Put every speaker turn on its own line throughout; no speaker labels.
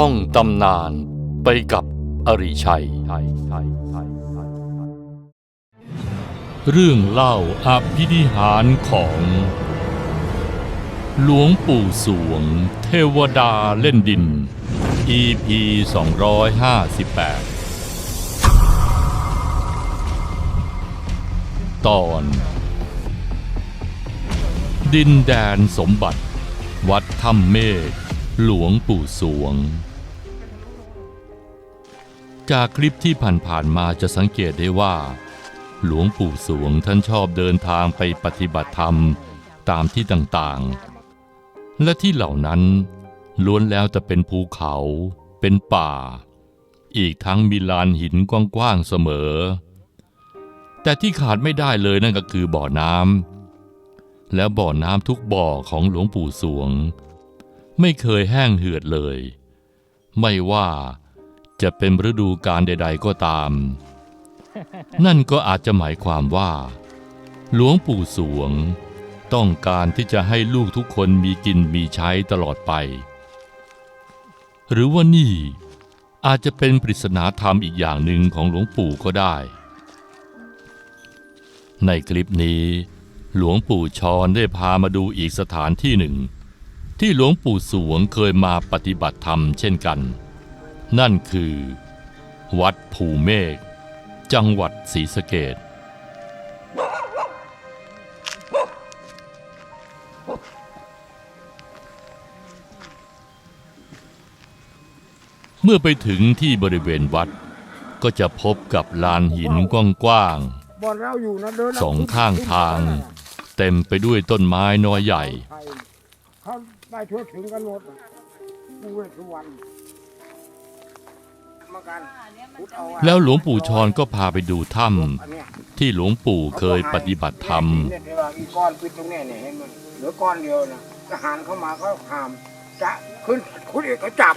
ท่องตำนานไปกับอริชัย เรื่องเล่าอภินิหารของ หลวงปู่สวง เทวดาเล่นดิน EP 258 ตอน ดินแดนสมบัติ วัดถ้ำเมฆ หลวงปู่สวง จากคลิปที่ผ่านๆมาจะสังเกตได้ว่า หลวงปู่สวงท่านชอบเดินทางไปปฏิบัติธรรมตามที่ต่างๆ และที่เหล่านั้นล้วนแล้วแต่เป็นภูเขาเป็นป่า อีกทั้งมีลานหินกว้างๆเสมอ แต่ที่ขาดไม่ได้เลยนั่นก็คือบ่อน้ำแล้วบ่อน้ำทุกบ่อของหลวงปู่สวง ไม่เคยแห้งเหือดเลย ไม่ว่าจะเป็นฤดูกาลใด ๆก็ตาม นั่นก็อาจจะหมายความว่า หลวงปู่สวง ต้องการที่จะให้ลูกทุกคนมีกินมีใช้ตลอดไป หรือว่านี่อาจจะเป็นปริศนาธรรมอีกอย่างหนึ่งของหลวงปู่ก็ได้ ในคลิปนี้ หลวงปู่ชอนได้พามาดูอีกสถานที่หนึ่ง ที่หลวงปู่สวงเคยมาปฏิบัติธรรมเช่นกัน นั่นคือ วัดภูเมฆจังหวัดศรีสะเกดเมื่อไปถึงที่บริเวณวัดก็จะพบกับลานหินกว้างๆสองข้างทาง เต็มไปด้วยต้นไม้น้อยใหญ่
ได้ทั่วถึงกันหมดผู้เวสสุวรรณมากันพุทธเอาอะ
แล้วหลวงปู่ชอนก็พาไปดูถ้
อันเนี้ยำ
ที่หลวงปู่เคยปฏิบัติธรรม
เนี่ยที่ว่าอีก้อนปิดตรงเนี้ยเนี่ยเห็นมันเหลือก้อนเดียวนะทหารเข้ามาเขาหาม จะขึ้นคุณเอกก็จับ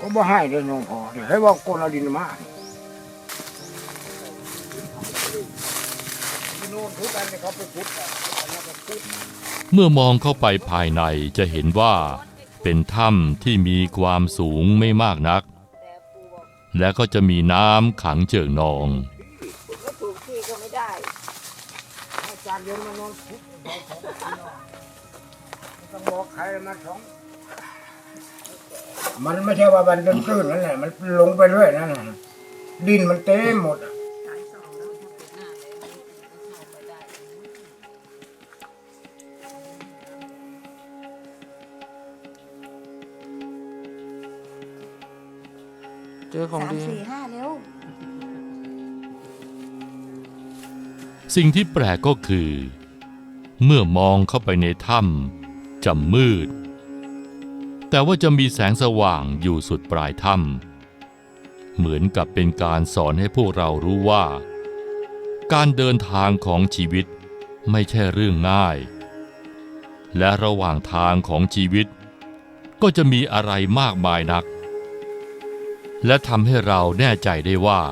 ก็บ่ให้เลยน้องพอเดี๋ยวให้บอกคนเอาดินมาที่โน่นทุกอันเนี่ยเขาไปพุทธอะ เมื่
อมองเข้าไปภายในจะเห็นว่าเป็นถ้ำที่มีความสูงไม่มากนัก และก็จะมีน้ำขังเจิ่งนอง
ก็ถูกที่ก็ไม่ได้
อาจารย์เดินมานอนพุทธต้องบอกใครมาสองมันไม่ใช่ว่ามันเดินตื้นนั่นแหละมันลงไปเรื่อยนั่นแหละดินมันเต็มหมดอะ
เจอของ
สาม
ดี
สี่ห้าเร็ว
สิ่งที่แปลกก็คือ เมื่อมองเข้าไปในถ้ำจะมืด แต่ว่าจะมีแสงสว่างอยู่สุดปลายถ้ำเหมือนกับเป็นการสอนให้พวกเรารู้ว่า การเดินทางของชีวิตไม่ใช่เรื่องง่าย และระหว่างทางของชีวิต ก็จะมีอะไรมากมายนัก และทำให้เราแน่ใจได้ว่า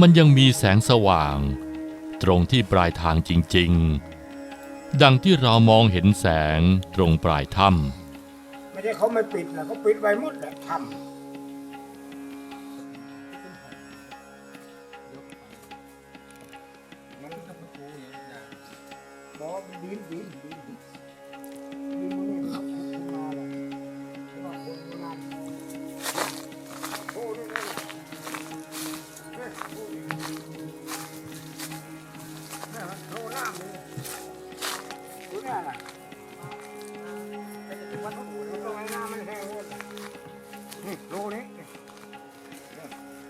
มันยังมีแสงสว่าง ตรงที่ปลายทางจริง ๆ ดังที่เรามองเห็นแสงตรงปลายถ้ำ
ไม่ใช่เขาไม่ปิดนะเขาปิดไว้หมดแหละทำมันก็ประตูอย่างนี้นะบอกดินดินดิน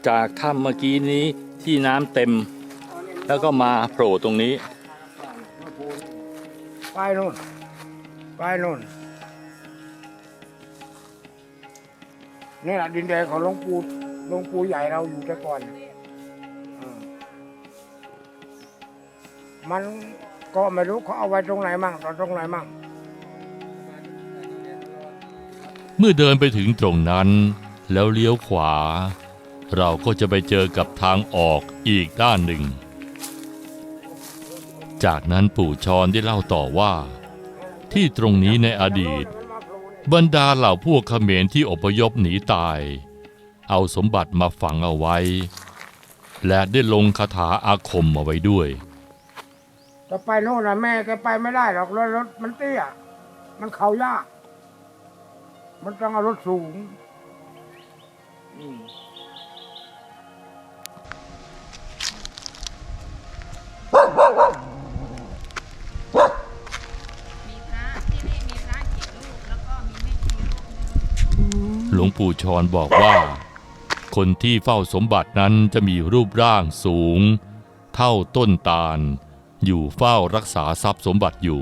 จากถ้ำเมื่อกี้นี้ที่น้ำเต็ม แล้วก็มาโผล่ตรงนี้
ไปนู่นไปนู่นนี่แหละดินแดนของหลวงปู่หลวงปู่ใหญ่เราอยู่แต่ก่อนเออมันก็ไม่รู้เขาเอาไว้ตรงไหนมั่งตอนตรงไหนมั่ง
เมื่อเดินไปถึงตรงนั้น แล้วเลี้ยวขวา เราก็จะไปเจอกับทางออกอีกด้านหนึ่ง จากนั้นปู่ชอนได้เล่าต่อว่า ที่ตรงนี้ในอดีต บรรดาเหล่าพวกเขมรที่อพยพหนีตาย เอาสมบัติมาฝังเอาไว้ และได้ลงคาถาอาคมเอาไว้ด้วย
จะไปโน่นนะแม่แกไปไม่ได้หรอกรถรถมันเตี้ย มันเขายาก มันต้องเอารถสูง อืม
ปู่ชร
บอกว่า คนที่เฝ้าสมบัตินั้นจะมีรูปร่างสูง เท่าต้นตาล อยู่เฝ้ารักษาทรัพย์สมบัติอยู่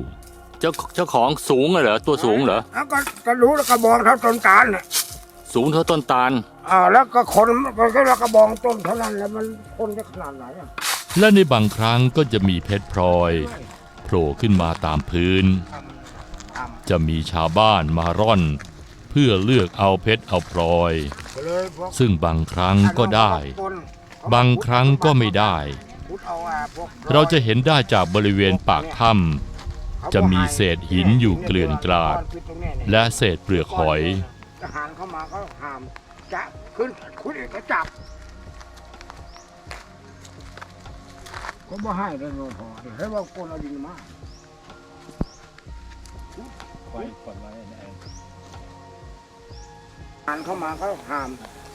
เจ้าเจ้าของสูงเหรอตัวสูงเหรอ
แล้วก็ก็รู้แล้วกระบองเท่าต้นตาลน่ะ
สูงเท่าต้นตาล
อ่าแล้วก็คนก็แค่ว่ากระบองต้นเท่านั้นแล้วมันคนจะขนาดไหนอะ
และในบางครั้งก็จะมีเพชรพลอยโผล่ขึ้นมาตามพื้น
ทำทำ
จะมีชาวบ้านมาร่อน เพื่อเลือกเอาเพชรเอาพลอย ซึ่งบางครั้งก็ได้ บางครั้งก็ไม่ได้
เรา
จะเห็นได้จากบริเวณปากถ้ำจะมีเศษหินอยู่เกลื่อนกลาด และเศษเปลือกหอย
ทหารเข้ามาก็ห้ามจะขึ้นคุณเอกก็จับก็บ่ให้เลยโนพอเดี๋ยวให้ว่าคนเอาดินมาท หารเข้ามาก็ห้าม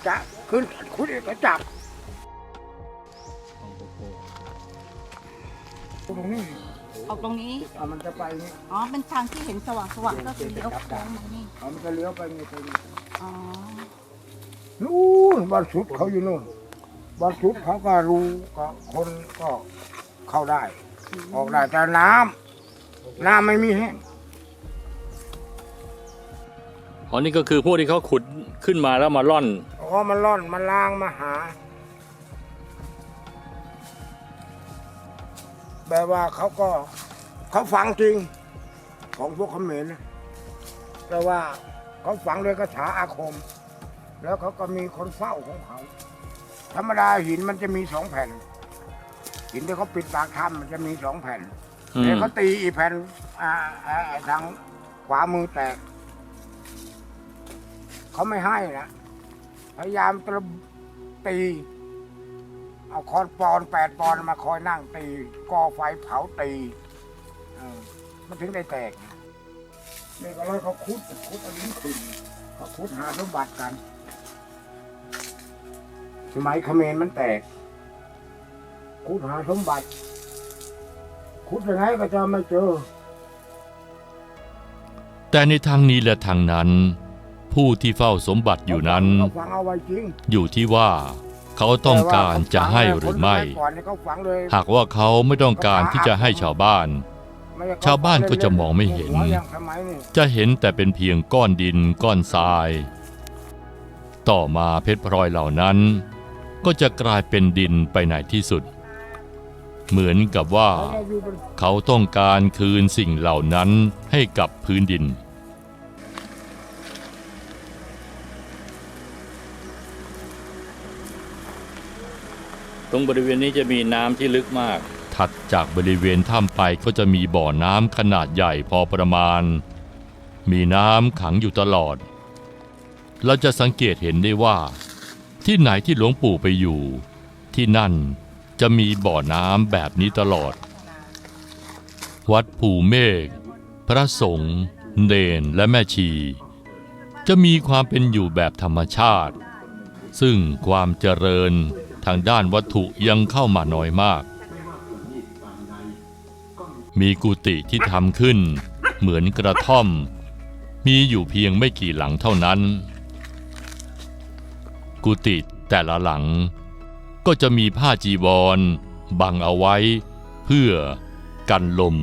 จะขึ้นคุณเอกก็จับตรงนี้
ออกตรงนี้
อะมันจะไปนี่
อ๋อ เป็นทางที่เห็นสว่างสว่างๆก็คือเลี้ยวโค้งมานี่
อะมันจะเลี้ยวไปนี่ไปนี่
อ๋อ
นู่นบ้านสุดเขาอยู่นู่นบ้านสุดเขาก็รู้ก็คนก็เข้าได้ ออกได้แต่น้ำน้ำไม่มีแห้ง
อ๋อนี่ก็คือพวกที่เขาขุดขึ้นมาแล้วมาล่อน
เพราะมันร่อนมันล้างมาหาแบบว่าเขาก็เขาฝังจริง ของพวกเขมรนะแต่ว่าเขาฝังด้วยคาถาอาคม แล้วเขาก็มีคนเฝ้าของเขา ธรรมดาหินมันจะมีสองแผ่น หินที่เขาปิดปากถ้ำมันจะมีสองแผ่น
อื
เดี๋ยว
ม
เขาตีอีกแผ่นอ่าอ่าทางขวามือแตก เขาไม่ให้นะพยายามตะตี เอาคอนปอนแปดปอนมาคอยนั่งตีก่อไฟเผาตีมันถึงได้แตกนะนี่ก็เลยเขาคุดคุดอันนี้ขึ้นเขาคุดหาสมบัติกัน สมัยเขมรมันแตก คุดหาสมบัติ คุดยังไงก็จะไม่เจอ
แต่ในทางนี้และทางนั้น ผู้ที่เฝ้าสมบัติอยู่นั้น
เขาฝังเอาไว้จริง
อยู่ที่ว่าเขาต้องการจะให้หรือไม่
แต่ว่าคนสยก่อนเนี่ยเขาฝังเลย
หากว่าเขาไม่ต้องการที่จะให้ชาวบ้าน
ไม่ใเข
ชาวบ้านก็จะมองไม่เห็น
หัวอย่างสมัยนี่
จะเห็นแต่เป็นเพียงก้อนดินก้อนทราย ต่อมาเพชรพลอยเหล่านั้น ก็จะกลายเป็นดินไปในที่สุด เหมือนกับว่า
เขาอยู่บน
เขาต้องการคืนสิ่งเหล่านั้นให้กับพื้นดิน
ตรงบริเวณนี้จะมีน้ำที่ลึกมาก
ถัดจากบริเวณถ้ำไปก็จะมีบ่อน้ำขนาดใหญ่พอประมาณ มีน้ำขังอยู่ตลอด เราจะสังเกตเห็นได้ว่า ที่ไหนที่หลวงปู่ไปอยู่ ที่นั่นจะมีบ่อน้ำแบบนี้ตลอด วัดภูเมฆพระสงฆ์เนนและแม่ชี จะมีความเป็นอยู่แบบธรรมชาติ ซึ่งความเจริญ ทางด้านวัตถุยังเข้ามาน้อยมาก มีกุฏิที่ทำขึ้น เหมือนกระท่อม มีอยู่เพียงไม่กี่หลังเท่านั้น กุฏิแต่ละหลัง ก็จะมีผ้าจีวร บังเอาไว้ เพื่อกันลม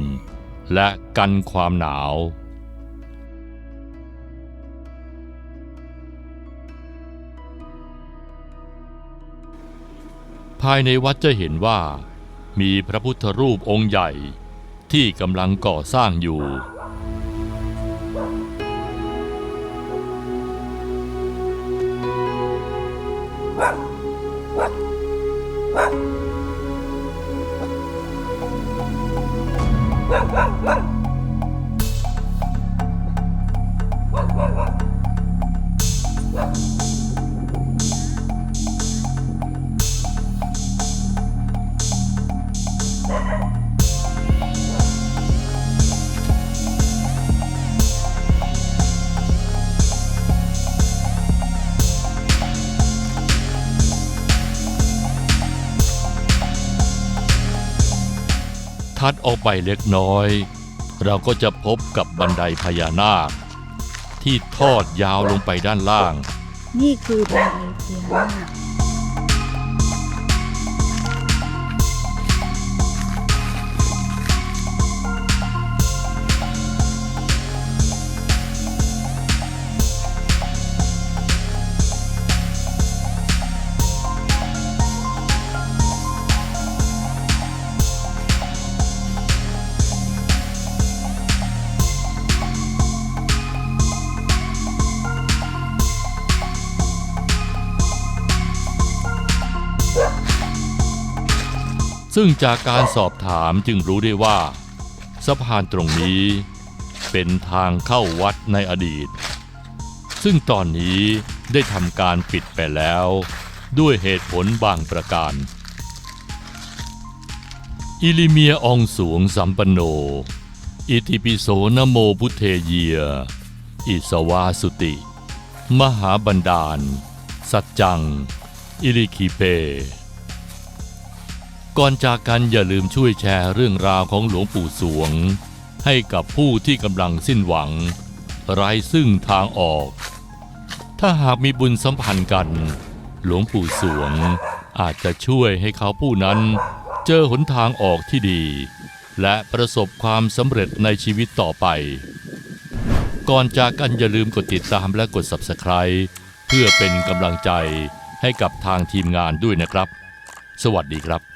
และกันความหนาว ภายในวัดจะเห็นว่า มีพระพุทธรูปองค์ใหญ่ที่กำลังก่อสร้างอยู่ ทัดออกไปเล็กน้อย เราก็จะพบกับบันไดพญานาค ที่ทอดยาวลงไปด้านล่าง
นี่คือบันไดพญานาค
ซึ่งจากการสอบถามจึงรู้ได้ว่าสะพานตรงนี้เป็นทางเข้าวัดในอดีต ซึ่งตอนนี้ได้ทำการปิดไปแล้ว ด้วยเหตุผลบางประการ อิลิเมียองสวงสัมปโน อิติปิโสนโมพุเทเยียอิสวาสุติ มหาบันดาล สัจจัง อิริคิเป ก่อนจากกันอย่าลืมช่วยแชร์เรื่องราวของหลวงปู่สวง ให้กับผู้ที่กำลังสิ้นหวัง ไร้ซึ่งทางออก ถ้าหากมีบุญสัมพันธ์กัน หลวงปู่สวง อาจจะช่วยให้เขาผู้นั้น เจอหนทางออกที่ดี และประสบความสำเร็จในชีวิตต่อไป ก่อนจากกันอย่าลืมกดติดตามและกด Subscribe เพื่อเป็นกำลังใจให้กับทางทีมงานด้วยนะครับ สวัสดีครับ